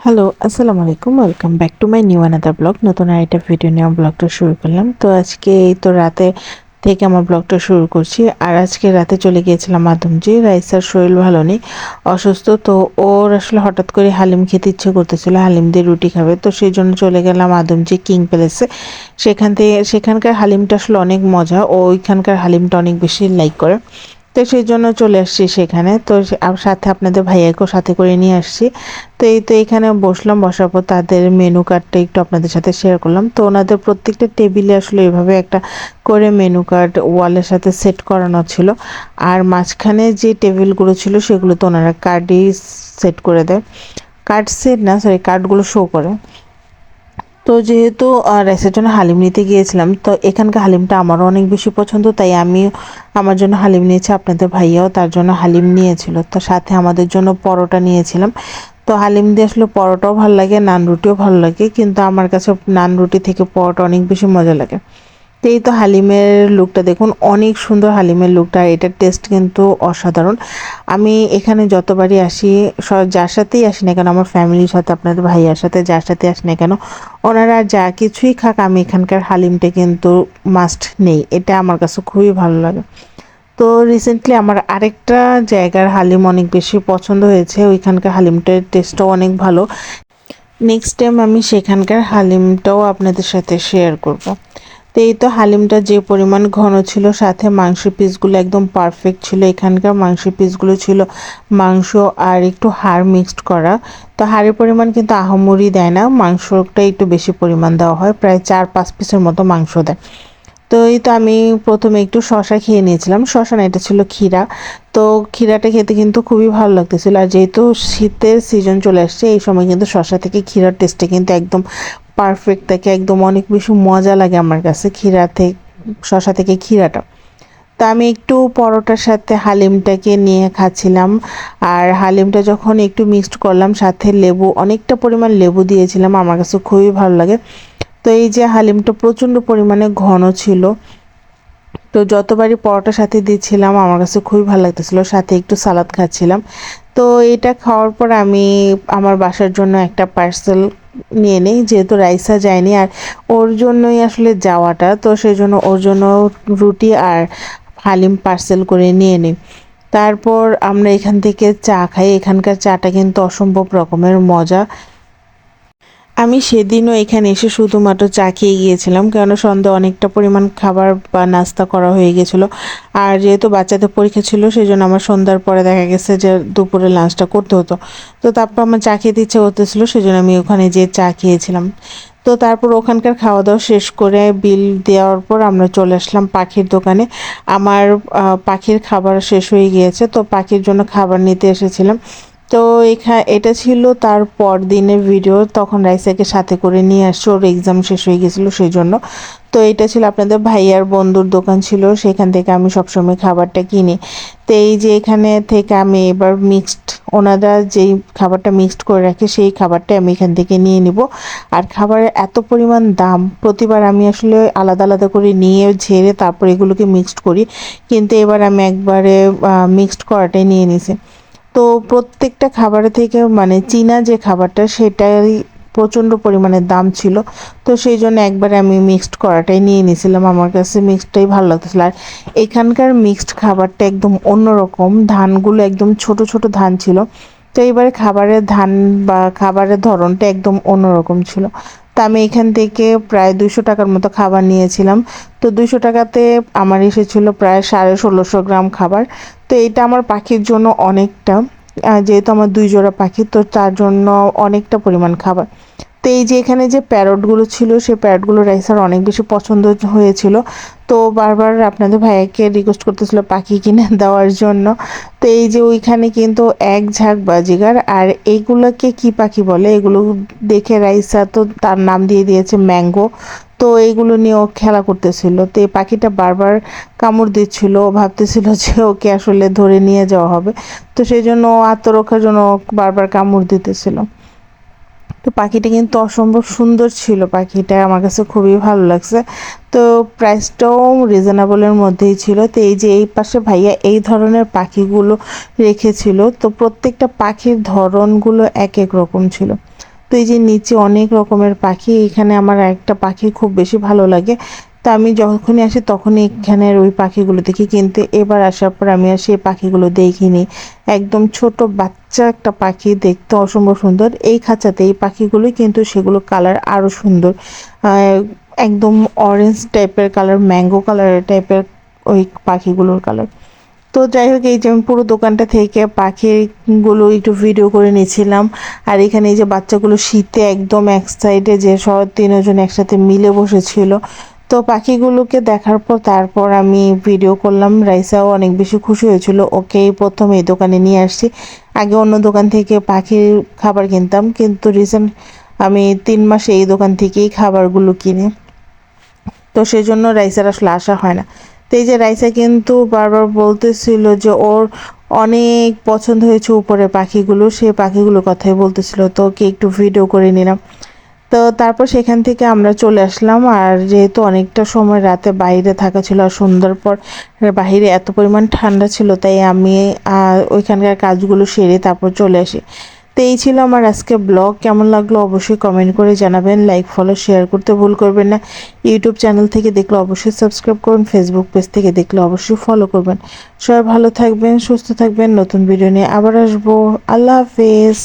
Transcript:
Hello আসসালামু আলাইকুম welcome back to my new another blog নতুন আর একটা ভিডিও নিয়ে ব্লগটা শুরু করলাম। তো আজকে এই তো রাতে থেকে আমার ব্লগটা শুরু করছি। আর আজকে রাতে চলে গিয়েছিলাম মাধুমজি। রাইসার শরীর ভালো নেই, অসুস্থ। তো ওর আসলে হঠাৎ করে হালিম খেতে ইচ্ছে করতেছিল। হালিম দিয়ে রুটি খাবে। তো সেই জন্য চলে গেলাম আদমজি কিং প্যালেসে। সেখান থেকে সেখানকার হালিমটা আসলে অনেক মজা। ও ওইখানকার হালিমটা অনেক বেশি লাইক করে। তো সেই জন্য চলে আসছি সেখানে। তো সাথে আপনাদের ভাইয়াকেও সাথে করে নিয়ে আসছি। তো এই তো এখানে বসলাম, বসার পর তাদের মেনু কার্ডটা একটু আপনাদের সাথে শেয়ার করলাম। তো ওনাদের প্রত্যেকটা টেবিলে আসলে এভাবে একটা করে মেনু কার্ড ওয়ালের সাথে সেট করানো ছিল। আর মাঝখানে যে টেবিলগুলো ছিল সেগুলো তো ওনারা কার্ডই সেট করে দেয়। কার্ড সেট না সরি কার্ডগুলো শো করে। তো যেহেতু রেসের জন্য হালিম নিতে গিয়েছিলাম, তো এখানকার হালিমটা আমারও অনেক বেশি পছন্দ, তাই আমি আমার জন্য হালিম নিয়েছি, আপনাদের ভাইয়াও তার জন্য হালিম নিয়েছিল। তো সাথে আমাদের জন্য পরোটা নিয়েছিলাম। তো হালিম দিয়ে আসলে পরোটাও ভালো লাগে, নান রুটিও ভালো লাগে, কিন্তু আমার কাছে নান রুটি থেকে পরোটা অনেক বেশি মজা লাগে। এই তো হালিমের লুকটা দেখুন, অনেক সুন্দর হালিমের লুকটা আর এটার টেস্ট কিন্তু অসাধারণ। আমি এখানে যতবারই আসি যার সাথেই আসি না কেন, আমার ফ্যামিলির সাথে, আপনাদের ভাইয়ার সাথে, যার সাথে আসি না কেন, ওনারা যা কিছুই খাক, আমি এখানকার হালিমটা কিন্তু মাস্ট নেই। এটা আমার কাছে খুবই ভালো লাগে। তো রিসেন্টলি আমার আরেকটা জায়গার হালিম অনেক বেশি পছন্দ হয়েছে, ওইখানকার হালিমটার টেস্টটাও অনেক ভালো। নেক্সট টাইম আমি সেখানকার হালিমটাও আপনাদের সাথে শেয়ার করব। এই তো হালিমটা যে পরিমাণ ঘন ছিল, সাথে মাংস পিসগুলো একদম পারফেক্ট ছিল। এখানকার মাংস পিসগুলো ছিল মাংস আর একটু হাড় মিক্সড করা। তো হাড়ের পরিমাণ কিন্তু আহমরি দেয় না, মাংসটা একটু বেশি পরিমাণ দেওয়া হয়, প্রায় চার পাঁচ পিসের মতো মাংস দেয়। তো এই তো আমি প্রথমে একটু শশা খেয়ে নিয়েছিলাম। শশা না, এটা ছিল ক্ষীরা। তো ক্ষীরাটা খেতে কিন্তু খুবই ভালো লাগতেছিল। আর যেহেতু শীতের সিজন চলে আসছে, এই সময় কিন্তু শশা থেকে ক্ষীরার টেস্টটা কিন্তু একদম পারফেক্ট থাকে একদম অনেক বেশি মজা লাগে আমার কাছে ক্ষীরা থেকে শশা থেকে ক্ষীরাটা। তা আমি একটু পরোটার সাথে হালিমটাকে নিয়ে খাচ্ছিলাম। আর হালিমটা যখন একটু মিক্সড করলাম, সাথে লেবু, অনেকটা পরিমাণ লেবু দিয়েছিলাম, আমার কাছে খুবই ভালো লাগে। তো এই যে হালিমটা প্রচণ্ড পরিমাণে ঘন ছিল। তো যতবারই পরোটার সাথে দিচ্ছিলাম, আমার কাছে খুবই ভালো লাগতেছিল। সাথে একটু সালাদ খাচ্ছিলাম। তো এটা খাওয়ার পর আমি, আমার বাসার জন্য একটা পার্সেল নিয়ে নেই, যেহেতু রাইসা যায়নি আর ওর জন্যই আসলে যাওয়াটা, তো সেই জন্য ওর জন্য রুটি আর হালিম পার্সেল করে নিয়ে নিই। তারপর আমরা এখান থেকে চা খাই, এখানকার চাটা কিন্তু অসম্ভব রকমের মজা। আমি সেদিনও এখানে এসে শুধুমাত্র চা খেয়ে গিয়েছিলাম কেন সন্ধ্যে অনেকটা পরিমাণ খাবার বা নাস্তা করা হয়ে গেছিল আর যেহেতু বাচ্চাদের পরীক্ষা ছিল সেই জন্য আমার সন্ধ্যার পরে দেখা গেছে যে দুপুরে লাঞ্চটা করতে হতো। তো তারপর আমার চা খেতে ইচ্ছে করতেছিল সেই জন্য আমি ওখানে যেয়ে চা খেয়েছিলাম। তো তারপর ওখানকার খাওয়া দাওয়া শেষ করে বিল দেওয়ার পর আমরা চলে আসলাম পাখির দোকানে। আমার পাখির খাবার শেষ হয়ে গিয়েছে, তো পাখির জন্য খাবার নিতে এসেছিলাম। তো এখানে এটা ছিল তার পর দিনের ভিডিও তখন রাইসাকে সাথে করে নিয়ে আসছে, ওর এক্সাম শেষ হয়ে গেছিল সেই জন্য তো এটা ছিল আপনাদের ভাইয়ার বন্ধুর দোকান ছিল, সেখান থেকে আমি সবসময় খাবারটা কিনি। তো এই যে এখানে থেকে আমি এবার মিক্সড ওনারা যেই খাবারটা মিক্সড করে রাখে, সেই খাবারটা আমি এখান থেকে নিয়ে নিব। আর খাবারের এত পরিমাণ দাম, প্রতিবার আমি আসলে আলাদা আলাদা করে নিয়ে ঝেড়ে তারপর এগুলোকে মিক্সড করি। কিন্তু এবার আমি একবারে মিক্সড করাটাই নিয়ে নিছি। তো প্রত্যেকটা খাবারের থেকে মানে চীনা যে খাবারটা সেটাই প্রচণ্ড পরিমাণে দাম ছিল। তো সেই জন্য একবারে আমি মিক্সড করাটাই নিয়ে নিয়েছিলাম। আমার কাছে মিক্সডটাই ভালো লাগতেছিল। আর এখানকার মিক্সড খাবারটা একদম অন্যরকম। ধানগুলো একদম ছোট ছোট ধান ছিল। তো এবারে খাবারের ধান বা খাবারের ধরনটা একদম অন্যরকম ছিল। তো আমি এখান থেকে প্রায় দুশো টাকার মতো খাবার নিয়েছিলাম। তো দুশো টাকাতে আমার এসেছিল প্রায় সাড়ে ষোলোশো গ্রাম খাবার। তো এটা আমার পাখির জন্য অনেকটা যেহেতু আমার দুই জোড়া পাখি, তো তার জন্য অনেকটা পরিমাণ খাবার। তো এই যে এখানে যে প্যারটগুলো ছিল সেই প্যারটগুলো রাইসার অনেক বেশি পছন্দ হয়েছিল। তো বারবার আপনাদের ভাইয়াকে রিকোয়েস্ট করতেছিল পাখি কিনে দেওয়ার জন্য। তো এই যে ওইখানে কিন্তু এক ঝাঁক বাজিগার, আর এইগুলোকে কি পাখি বলে? এগুলো দেখে রাইসা তো তার নাম দিয়ে দিয়েছে ম্যাঙ্গো। তো এইগুলো নিয়ে ও খেলা করতেছিল। তো এই পাখিটা বারবার কামড় দিচ্ছিল, ও ভাবতেছিল যে ওকে আসলে ধরে নিয়ে যাওয়া হবে। তো সেই জন্য আত্মরক্ষার জন্য বারবার কামড় দিতেছিল। তো পাখিটা কিন্তু অসম্ভব সুন্দর ছিল পাখিটা, আমার কাছে খুবই ভালো লাগছে। তো প্রাইসটাও রিজনেবলের মধ্যেই ছিল। তো এই যে এই পাশে ভাইয়া এই ধরনের পাখিগুলো রেখেছিল, তো প্রত্যেকটা পাখির ধরনগুলো এক এক রকম ছিল। তো এই যে নিচে অনেক রকমের পাখি, এখানে আমার একটা পাখি খুব বেশি ভালো লাগে। তা আমি যখনই আসি, তখনই এখানের ওই পাখিগুলো দেখি। কিন্তু এবার আসার পর আমি আর সেই পাখিগুলো দেখিনি। একদম ছোট বাচ্চা একটা পাখি দেখতে অসম্ভব সুন্দর। এই খাঁচাতে এই পাখিগুলোই কিন্তু সেগুলো কালার আরও সুন্দর। একদম অরেঞ্জ টাইপের কালার ম্যাঙ্গো কালারের টাইপের ওই পাখিগুলোর কালার। তো যাই হোক, এই যে আমি পুরো দোকানটা থেকে পাখিগুলো একটু ভিডিও করে নিয়েছিলাম। আর এখানে এই যে বাচ্চাগুলো শীতে একদম এক সাইডে যে সব তিনজন একসাথে মিলে বসেছিল তো পাখিগুলোকে দেখার পর তারপর আমি ভিডিও করলাম। রাইসাও অনেক বেশি খুশি হয়েছিল। ওকে প্রথম এই দোকানে নিয়ে আসছি। আগে অন্য দোকান থেকে পাখির খাবার কিনতাম, কিন্তু রিসেন্ট আমি তিন মাস এই দোকান থেকেই খাবারগুলো কিনি। তো সেই জন্য রাইসার আসলে আসা হয় না। তো এই যে রাইসা কিন্তু বারবার বলতেছিল যে ওর অনেক পছন্দ হয়েছে উপরে পাখিগুলো, সে পাখিগুলোর কথাই বলতেছিল। তো ওকে একটু ভিডিও করে নিলাম। তো তারপর সেখান থেকে আমরা চলে আসলাম। আর যেহেতু অনেকটা সময় রাতে বাইরে থাকা ছিল আর সুন্দর পর বাহিরে এত পরিমাণ ঠান্ডা ছিল, তাই আমি ওইখানকার কাজগুলো সেরে তারপর চলে আসি। তো এই ছিল আমার আজকে ব্লগ। কেমন লাগল অবশ্যই কমেন্ট করে জানাবেন। লাইক, ফলো, শেয়ার করতে ভুল করবেন না। ইউটিউব চ্যানেল থেকে দেখলে অবশ্যই সাবস্ক্রাইব করুন। ফেসবুক পেজ থেকে দেখলে অবশ্যই ফলো করবেন। সবাই ভালো থাকবেন, সুস্থ থাকবেন। নতুন ভিডিও নিয়ে আবার আসব। আল্লাহ হাফেজ।